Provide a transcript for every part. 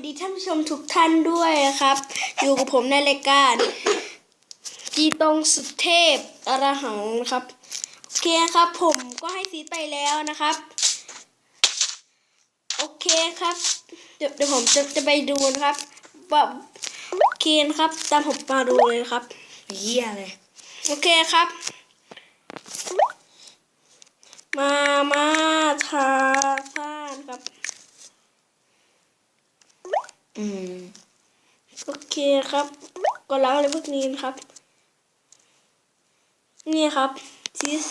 วัสดีท่านผู้ชมทุกท่านด้วยนะครับ อยู่กับผมในรายการกีตงสุดเทพอรหังนะครับโอเคครับ ผมก็ให้ซีดไปแล้วนะครับ โอเคครับ เดี๋ยวเดี๋ยวผมจะจะไปดูนะครับว่าโอเคนะครับ ตามผมมาดูเลยนะครับเยี่ยเลยโอเคครับ มามาทาท่านครับ อืม โอเคครับก็ล้างอะไรพวกนี้นะครับ นี่ครับชีส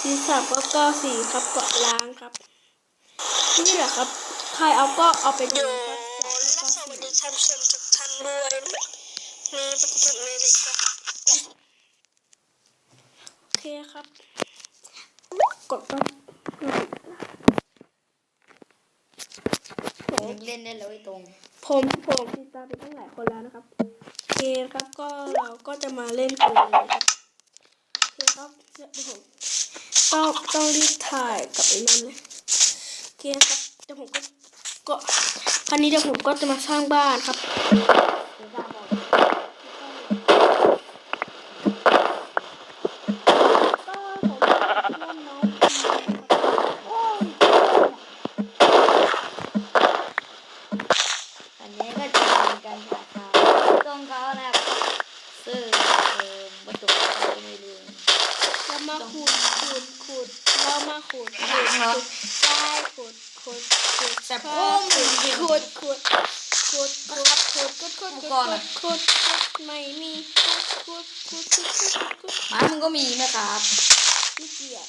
ชีสสับก็ก็สีครับก็ล้างครับ นี่แหละครับ ใครเอาก็เอาไปดูครับและสวัสดีท่านผู้ชมทุกท่านด้วยนะนี่ปกติเลยเลยครับโอเคครับ กดครับมึงเล่นได้เลยตรง ผมผมติดตามไปตั้งหลายคนแล้วนะครับโอเคครับก็เราก็จะมาเล่นกันเลยครับโอเคครับเดี๋ยวผมต้องต้องรีบถ่ายกับไอ้นั่นเลยโอเคครับเดี๋ยวผมก็ก็คราวนี้เดี๋ยวผมก็จะมาสร้างบ้านครับ เดี๋ยวบ้าบอก ก็ผมเล่นน้องพีนะครับโอ้ย อันนี้ก็จะเป็นการถ่ายทำตรงเขานะครับซึ่งเออประตูเขาก็ไม่ลืม เรามาขูดขูดขูดเรามาขู ดขูดขูดใช่ขูดขูดขูดแต่ขพุู่งดขูดขูดขูดขูดขูดขูดขูดขูดขูดขูดขูดไม่มีขูดขูดขูดขูดขูดขูดหมามึงก็มีนะครับไม่เกี่ยว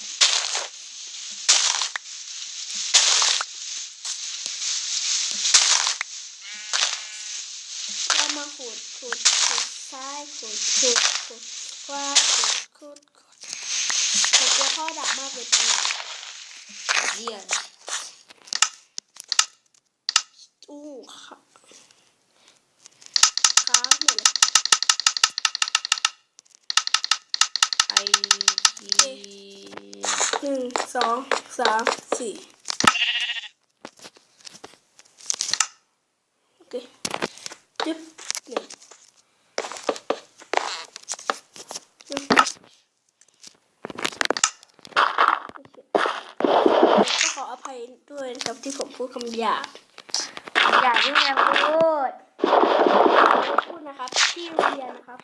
เรามาขูดขูดขูดซ้ายขูดขูดขูดขวาขูดขูดขูดผมกลัวพ่อดับมากเลยตอนนี้ เยี่ยเลยอู้ค่ะค้างหมดเลยไอทีหนึ่งสองสามสี่โอเคจึ๊บหนึ่งจึ๊บโอเค ก็ขออภัยด้วยนะครับที่ผมพูดคำหยาบอย่าเพิ่งมาพูดพูดนะครับ ที่โรงเรียนนะครับ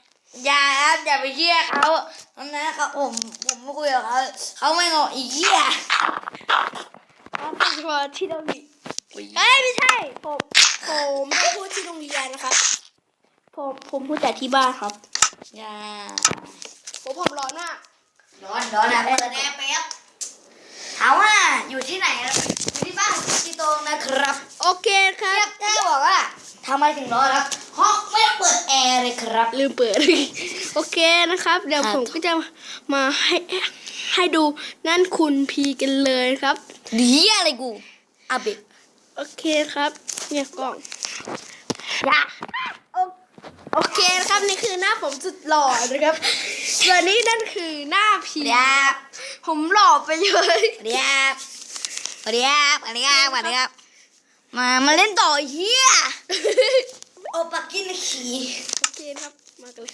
อย่าครับอย่าไปเชื่อเขาตอนนั้นเขาผมผมไม่คุยกับเขาเขาไม่งออีเหี้ยก็เป็นเฉพาะที่โรงเรียนเอ้ยไม่ใช่ผมผมไม่พูดที่โรงเรียนนะครับ ผมผมพูดแต่ที่บ้านครับอย่าผมผมร้อนมากร้อนร้อนนะเปิดแอร์แป๊บถามว่า อยู่ที่ไหนครับอยู่ที่บ้านที่โตงนะครับ โอเคครัเทียบบแค่บอกว่าทำไมถึงร้อนครับเพราะไม่ได้เปิดแอร์เลยครับ ลืมเปิด โอเคนะครับ เดี๋ยวครับผมก็จะมาให้ให้ดูนั่นคุณพีกันเลยครับดีอะไรกูอาเบะโอเคครับ เนี่ยกล่องอย่าโอโอเคนะครับนี่คือหน้าผมสุดหล่อนะครับส่วนนี้นั่นคือหน้าพีเดี๋ยวผมหล่อไปเลยเดี๋ย วเดี๋ยวเดี๋ยวเดี๋ยวมา มาเล่นต่อไอ้เฮียโอปักกินขี่โอเคครับ มากันเลย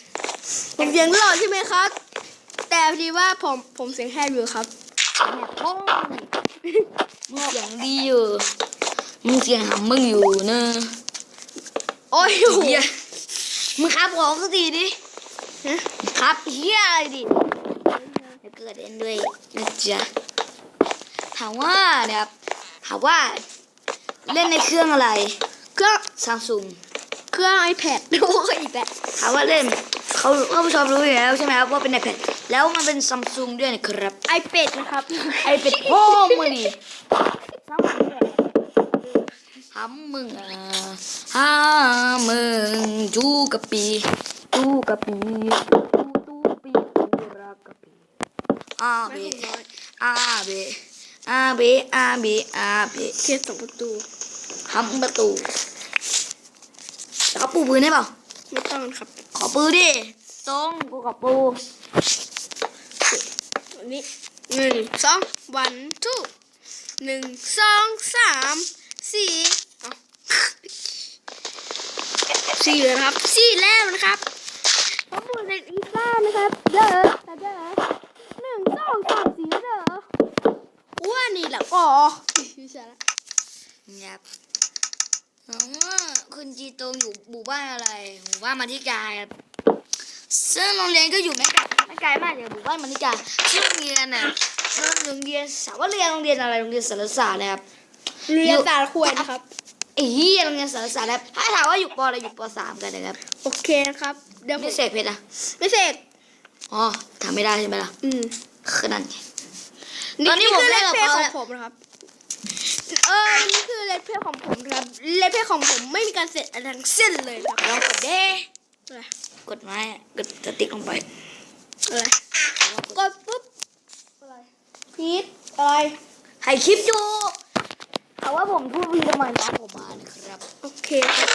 ผมเสียงหล่อใช่ไหมครับ แต่พอดีว่าผมผมเสียงแหบอยู่ครับแม่พ่อมึงเสียงดีอยู่มึงเสียงหำมึงอยู่เนอะโอ้ยโหเฮียมึงครับของสักทีดิฮะครับเฮียอะไรดิจะเกิดเองด้วยนะจ๊ะ ถามว่าเนี่ยครับถามว่าเล่นในเครื่องอะไร เครื่องซัมซุงเครื่อง iPad โอ้ยอีกแล้วถามว่าเล่นเขาเขาผู้ชมรู้อยู่แล้วใช่ไหมครับว่าเป็น iPad แล้วมันเป็นซัมซุงด้วยนะครับ iPad นะครับไอเป็ดพ่อมึงดิทำมึงอะฮามึงจูกะปีจูกะปีจูตูปีจูรักกะปีอาเบอาเบ อาเบอาเบอาเบเคสสองประตูทำประตูแล้วก็ปูปืนได้เปล่าไม่ต้องครับ ขอปืนดิตรงกูกับปูอันนี้หนึ่งสองวันทูหนึ่งสองสามสี่เอาสี่เลยนะครับสี่แล้วนะครับผมบวกเด็กอีซ่านะครับเด้อเด้อหนึ่งสองสามสี่เด้อ ว่านี่แหละอ๋อไม่ใช่ละครับอ๋อคุณจีตงอยู่หมู่บ้านอะไรหมู่บ้านมาธิกาครับซึ่งโรงเรียนก็อยู่ไม่ไกลไม่ไกลมากจากหมู่บ้านมาธิกาชื่อโรงเรียนน่ะโรงเรียนสาวเรียนโรงเรียนอะไรโรงเรียนสารศาสตร์นะครับเรียนสารควยนะครับไอ้เหี้ยโรงเรียนสารศาสตร์นะครับถ้าถามว่าอยู่ปอะไรอยู่ปสามกันนะครับโอเคนะครับเดี๋ยวไม่เสกเพชรอะไม่เสกอ๋อทำไม่ได้ใช่ไหมล่ะอืมคือนั่นไงนี่ ตอนนี้นี่คือผมเล่เลนนกับเพลเขาขอแล้งวผมนะครับ เออนี่คือเลนเพลของผมนะครับ เลนเพลของผมไม่มีการเสร็จอะไรทั้งสิ้นเลยครับลองกดเด้อะไรกดไม้อะกดสติ๊กลงไปอะไรกดปุ๊บอะไรพีทอะไรให้คลิปอยู่เอาว่าผมพูดวีทำไมตามผมมานะครับ โอเคครับ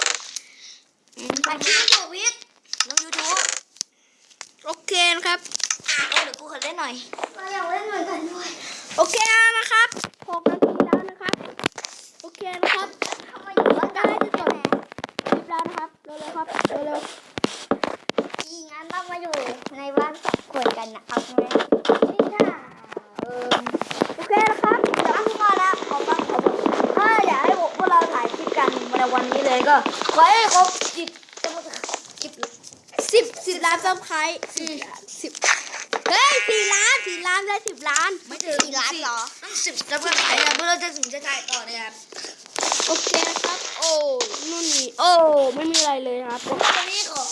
ถ่ายคลิปอยู่วิทย์ลงยูทูบโอเคนะครับ เออเดี๋ยวกูขอเล่นหน่อย โอเคแล้วนะครับหกนาทีแล้วนะครับ โอเคนะครับทำไมอยู่บ้านได้จะจบคลิปแล้วนะครับ เร็วๆครับ เร็วอีงั้นต้องมาอยู่ในบ้านสองคนกันนะเอาใช่ไหมนี่ค่ะเออๆโอเคนะครับเดี๋ยวพี่ก่อนนะขอบ้างขอบ้างถ้าอยากให้พวกเราถ่ายคลิปกันในวันนี้เลยก็ ขอให้ครบจิตคลิปสิบสิบล้านซับไครต์สิบล้านสิบ เฮ้ยสี่ล้านสี่ล้านได้สิบล้าน ไม่ถึงสี่ล้านเหรอ ต้องสิบจะเพื่อถ่ายนะเพื่อเราจะถึงจะถ่ายต่อเนี่ยครับโอเคนะครับ โอ้นู่นนี่โอ้ไม่มีอะไรเลยครับวันนี้ขอ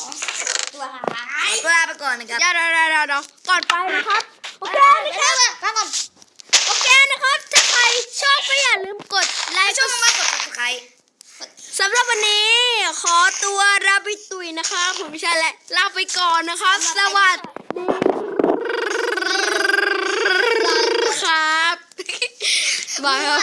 ตัวหายตัวลาไปก่อนนะครับเดี๋ยวเดี๋ยวเดี๋ยวเดี๋ยวก่อนไปนะครับโอเคนะครับฟังก่อนโอเคนะครับถ้าใครชอบก็อย่าลืมกดไลให้ค์ช่วยมากๆกด subscribe สำหรับวันนี้ขอตัวลาไปตุยนะครับผมไม่ใช่แหละลาไปก่อนนะครับ สวัสดี 干啊呀